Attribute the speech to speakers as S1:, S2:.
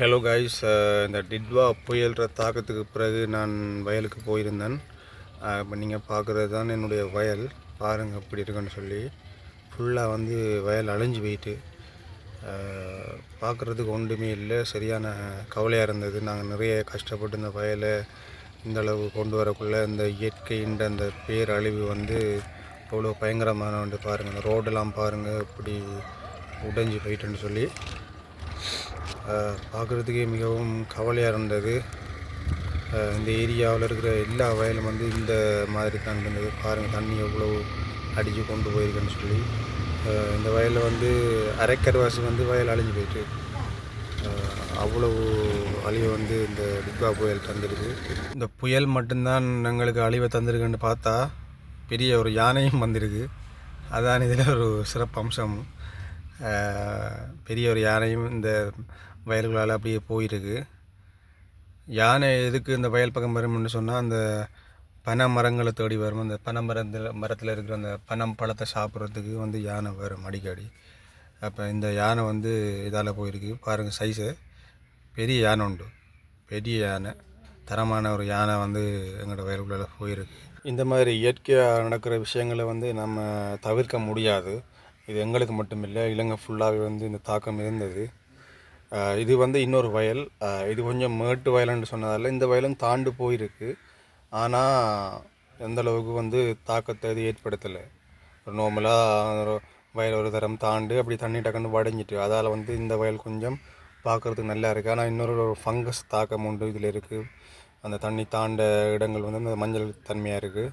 S1: Hello guys uh, இந்த டிட்வா புயல்ற தாக்கத்துக்கு பிறகு நான் வயலுக்கு போயிருந்தேன். Uh, இப்போ நீங்கள் பார்க்குறது தான் என்னுடைய வயல். பாருங்கள் எப்படி இருக்குன்னு சொல்லி. ஃபுல்லாக வந்து வயல் அழிஞ்சு போயிட்டு. Uh, பார்க்குறதுக்கு ஒன்றுமே இல்லை. சரியான கவலையாக இருந்தது. நாங்கள் நிறைய கஷ்டப்பட்டு இந்த வயலை இந்த அளவு கொண்டு வரக்குள்ளே இந்த இயற்கைன்ற அந்த பேரழிவு வந்து அவ்வளோ பயங்கரமான வந்து பாருங்கள் இந்த ரோடெல்லாம் பாருங்கள் இப்படி உடைஞ்சு போயிட்டுன்னு சொல்லி. பார்க்குறதுக்கே மிகவும் கவலையாக இருந்தது. இந்த ஏரியாவில் இருக்கிற எல்லா வயலும் வந்து இந்த மாதிரி தான் இருந்தது. பாருங்கள் தண்ணி எவ்வளோ அடித்து கொண்டு போயிருக்குன்னு சொல்லி. இந்த வயலில் வந்து அரைக்கர்வாசி வந்து வயல் அழிஞ்சு போயிட்டு அவ்வளவு அழிவை வந்து இந்த டிக்வா புயல் தந்திருக்கு இந்த புயல் மட்டும்தான் எங்களுக்கு அழிவை தந்திருக்குன்னு பார்த்தா பெரிய ஒரு யானையும் வந்திருக்கு. அதான் இதில் ஒரு சிறப்பு அம்சம். பெரிய ஒரு யானையும் இந்த வயல்களால் அப்படியே போயிருக்கு. யானை எதுக்கு இந்த வயல் பக்கம் வரும்னு சொன்னால் அந்த பனை மரங்களை தேடி வரும். அந்த பனை மரத்தில் மரத்தில் இருக்கிற அந்த பனம் பழத்தை சாப்பிட்றதுக்கு வந்து யானை வரும் அடிக்கடி. அப்போ இந்த யானை வந்து இதால் போயிருக்கு. பாருங்கள் சைஸு பெரிய யானை உண்டு. பெரிய யானை. தரமான ஒரு யானை வந்து எங்களோட வயலுக்குள்ள போயிருக்கு. இந்த மாதிரி இயற்கையாக நடக்கிற விஷயங்களை வந்து நம்ம தவிர்க்க முடியாது. இது எங்களுக்கு மட்டும் இல்லை இலங்கை ஃபுல்லாகவே வந்து இந்த தாக்கம் இருந்தது. இது வந்து இன்னொரு வயல். இது கொஞ்சம் மேட்டு வயலுன்னு சொன்னதால் இந்த வயலும் தாண்டு போயிருக்கு. ஆனால் எந்தளவுக்கு வந்து தாக்கத்தை இது ஏற்படுத்தலை. ஒரு நார்மலாக வயல் ஒரு தரம் தாண்டு அப்படி தண்ணி டக்குன்னு வடைஞ்சிட்டு அதால் வந்து இந்த வயல் கொஞ்சம் பார்க்குறதுக்கு நல்லா இருக்குது ஆனால் இன்னொரு ஒரு ஃபங்கஸ் தாக்கம் உண்டு. இதில் இருக்குது அந்த தண்ணி தாண்ட இடங்கள் வந்து அந்த மஞ்சள் தன்மையாக இருக்குது